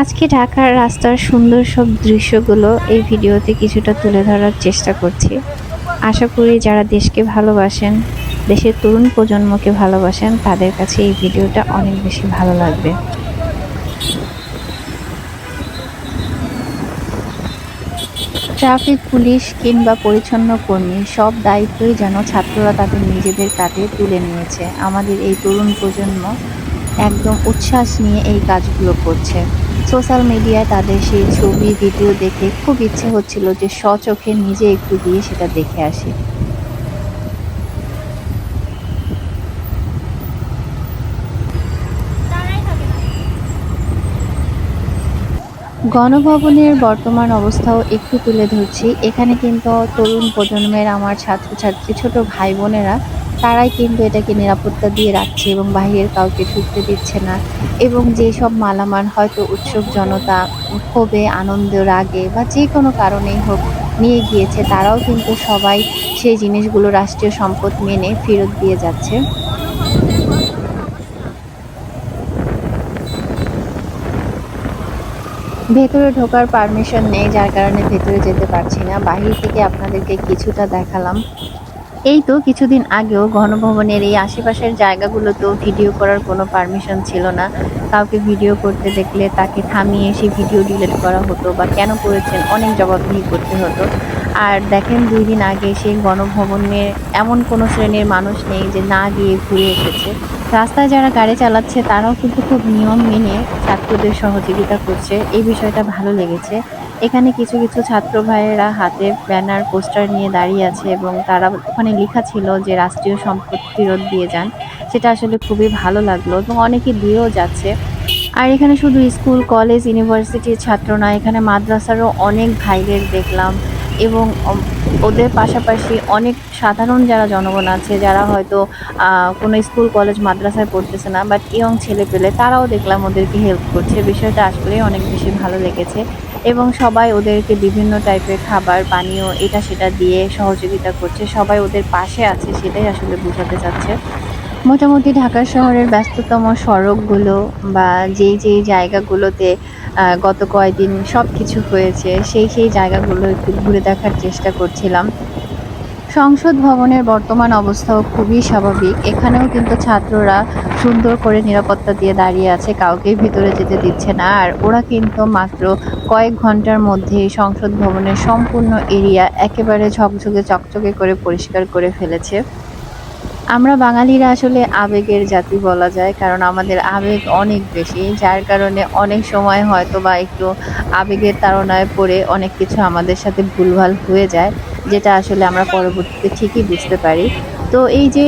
আজকে ঢাকার রাস্তার সুন্দর সব দৃশ্যগুলো এই ভিডিওতে কিছুটা তুলে ধরার চেষ্টা করছি। আশা করি যারা দেশকে ভালোবাসেন, দেশের তরুণ প্রজন্মকে ভালোবাসেন, তাদের কাছে এই ভিডিওটা অনেক বেশি ভালো লাগবে। ট্রাফিক পুলিশ কিংবা পরিচ্ছন্ন কর্মী সব দায়িত্বই যেন ছাত্ররা তাদের নিজেদের কাঁধে তুলে নিয়েছে। আমাদের এই তরুণ প্রজন্ম একদম উচ্ছ্বাস নিয়ে এই কাজগুলো করছে। সোশ্যাল মিডিয়ায় তাদের সেই ছবি, ভিডিও দেখে খুব ইচ্ছে হচ্ছিল যে স্বচোখে নিজে একটু গিয়ে সেটা দেখে আসি। গণভবনের বর্তমান অবস্থাও একটু তুলে ধরছি। এখানে কিন্তু তরুণ প্রজন্মের, আমার ছাত্রছাত্রী, ছোট ভাই বোনেরা তারাই কিন্তু এটাকে নিরাপত্তা দিয়ে রাখছে এবং বাহিরের কাউকে ঢুকতে দিচ্ছে না। এবং যেসব মালামাল হয়তো উৎসুক জনতা ক্ষোভে আনন্দ রাগে বা যে কোনো কারণেই হোক নিয়ে গিয়েছে, তারাও কিন্তু সবাই সেই জিনিসগুলো রাষ্ট্রীয় সম্পদ মেনে ফেরত দিয়ে যাচ্ছে। ভেতরে ঢোকার পারমিশন নেই, যার কারণে ভেতরে যেতে পারছি না। বাহির থেকে আপনাদেরকে কিছুটা দেখালাম। এই তো কিছুদিন আগেও গণভবনের এই আশেপাশের জায়গাগুলোতেও ভিডিও করার কোনো পারমিশন ছিল না। কাউকে ভিডিও করতে দেখলে তাকে থামিয়ে সেই ভিডিও ডিলিট করা হতো বা কেন করেছেন অনেক জবাবদিহি করতে হতো। আর দেখেন দুই দিন আগে সেই গণভবনে এমন কোনো শ্রেণির মানুষ নেই যে না গিয়ে ঘুরে এসেছে। রাস্তায় যারা গাড়ি চালাচ্ছে তারাও কিন্তু খুব নিয়ম মেনে ছাত্রদের সহযোগিতা করছে। এই বিষয়টা ভালো লেগেছে। এখানে কিছু কিছু ছাত্র ভাইয়েরা হাতে ব্যানার, পোস্টার নিয়ে দাঁড়িয়ে আছে এবং তারা ওখানে লেখা ছিল যে রাষ্ট্রীয় সম্পদ ফেরত দিয়ে যান। সেটা আসলে খুবই ভালো লাগল এবং অনেকে দিয়েও যাচ্ছে। আর এখানে শুধু স্কুল, কলেজ, ইউনিভার্সিটির ছাত্র নয় এখানে মাদ্রাসারও অনেক ভাইদের দেখলাম। এবং ওদের পাশাপাশি অনেক সাধারণ যারা জনগণ আছে, যারা হয়তো কোনো স্কুল, কলেজ, মাদ্রাসায় পড়তেছে না বাট ইয়ং ছেলে পেলে তারাও দেখলাম ওদেরকে হেল্প করছে। বিষয়টা আসলেই অনেক বেশি ভালো লেগেছে এবং সবাই ওদেরকে বিভিন্ন টাইপের খাবার, পানীয়, এটা সেটা দিয়ে সহযোগিতা করছে। সবাই ওদের পাশে আছে সেটাই আসলে বোঝাতে চাচ্ছে। মোটামুটি ঢাকা শহরের ব্যস্ততম সড়কগুলো বা যেই যেই জায়গাগুলোতে গত কয়েকদিন সব কিছু হয়েছে, সেই সেই জায়গাগুলো একটু ঘুরে দেখার চেষ্টা করছিলাম। সংসদ ভবনের বর্তমান অবস্থাও খুবই স্বাভাবিক। এখানেও কিন্তু ছাত্ররা সুন্দর করে নিরাপত্তা দিয়ে দাঁড়িয়ে আছে, কাউকেই ভিতরে যেতে দিচ্ছে না। আর ওরা কিন্তু মাত্র কয়েক ঘণ্টার মধ্যে সংসদ ভবনের সম্পূর্ণ এরিয়া একেবারে ঝকঝকে চকচকে করে পরিষ্কার করে ফেলেছে। আমরা বাঙালিরা আসলে আবেগের জাতি বলা যায়, কারণ আমাদের আবেগ অনেক বেশি, যার কারণে অনেক সময় হয়তো বা একটু আবেগের তাড়নায় পড়ে অনেক কিছু আমাদের সাথে ভুলভাল হয়ে যায়, যেটা আসলে আমরা পরবর্তীতে ঠিকই বুঝতে পারি। তো এই যে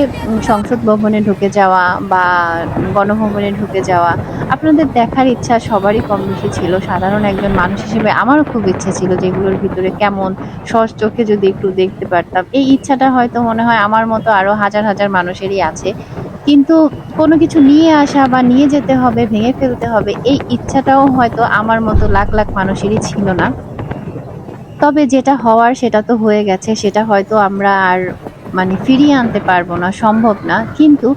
সংসদ ভবনে ঢুকে যাওয়া বা গণভবনে ঢুকে যাওয়া, আপনাদের দেখার ইচ্ছা সবারই কম বেশি ছিল। সাধারণ একজন মানুষ হিসেবে আমারও খুব ইচ্ছে ছিল যেগুলোর ভিতরে কেমন সস চোখে যদি একটু দেখতে পারতাম। এই ইচ্ছাটা হয়তো মনে হয় আমার মতো আরও হাজার হাজার মানুষেরই আছে। কিন্তু কোনো কিছু নিয়ে আসা বা নিয়ে যেতে হবে, ভেঙে ফেলতে হবে, এই ইচ্ছাটাও হয়তো আমার মতো লাখ লাখ মানুষেরই ছিল না। তবে যেটা হওয়ার সেটা তো হয়ে গেছে, সেটা হয়তো আমরা আর মানে ফিরিয়ে আনতে পারব না, সম্ভব না। কিন্তু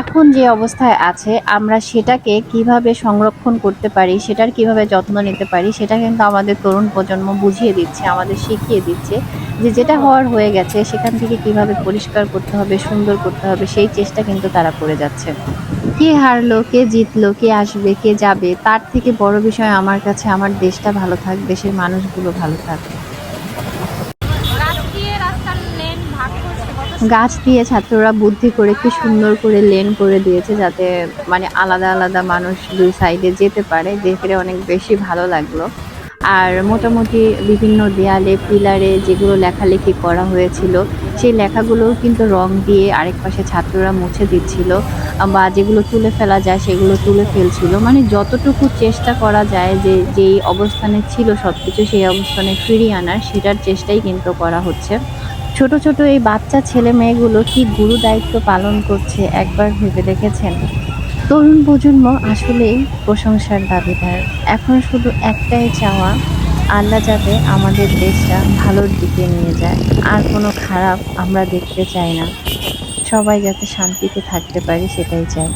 এখন যে অবস্থায় আছে, আমরা সেটাকে কীভাবে সংরক্ষণ করতে পারি, সেটার কীভাবে যত্ন নিতে পারি, সেটা কিন্তু আমাদের তরুণ প্রজন্ম বুঝিয়ে দিচ্ছে, আমাদের শিখিয়ে দিচ্ছে যে যেটা হওয়ার হয়ে গেছে, সেখান থেকে কীভাবে পরিষ্কার করতে হবে, সুন্দর করতে হবে, সেই চেষ্টা কিন্তু তারা করে যাচ্ছে। কে হারলো, কে জিতলো, কে আসবে, কে যাবে, তার থেকে বড় বিষয় আমার কাছে, আমার দেশটা ভালো থাক, দেশের মানুষগুলো ভালো থাক গাছ দিয়ে রাস্তার লেন ভাগ করছে কত গাছ দিয়ে ছাত্ররা বুদ্ধি করে কি সুন্দর করে লেন করে দিয়েছে যাতে মানে আলাদা আলাদা মানুষ দুই সাইডে যেতে পারে, দেখে অনেক বেশি ভালো লাগল। আর মোটামুটি বিভিন্ন দেয়ালে, পিলারে যেগুলো লেখালেখি করা হয়েছিল, সেই লেখাগুলোও কিন্তু রং দিয়ে আরেক পাশে ছাত্ররা মুছে দিচ্ছিল বা যেগুলো তুলে ফেলা যায় সেগুলো তুলে ফেলছিল। মানে যতটুকু চেষ্টা করা যায় যে যেই অবস্থানে ছিল সব কিছু সেই অবস্থানে ফিরিয়ে আনার, সেটার চেষ্টাই কিন্তু করা হচ্ছে। ছোট ছোট এই বাচ্চা ছেলে মেয়েগুলো কি গুরু দায়িত্ব পালন করছে একবার ভেবে দেখেছেন? তরুণ প্রজন্ম আসলেই প্রশংসার দাবিদার। এখন শুধু একটাই চাওয়া, আল্লাহ যাতে আমাদের দেশটা ভালোর দিকে নিয়ে যায়। আর কোনো খারাপ আমরা দেখতে চাই না। সবাই যাতে শান্তিতে থাকতে পারি সেটাই চাই।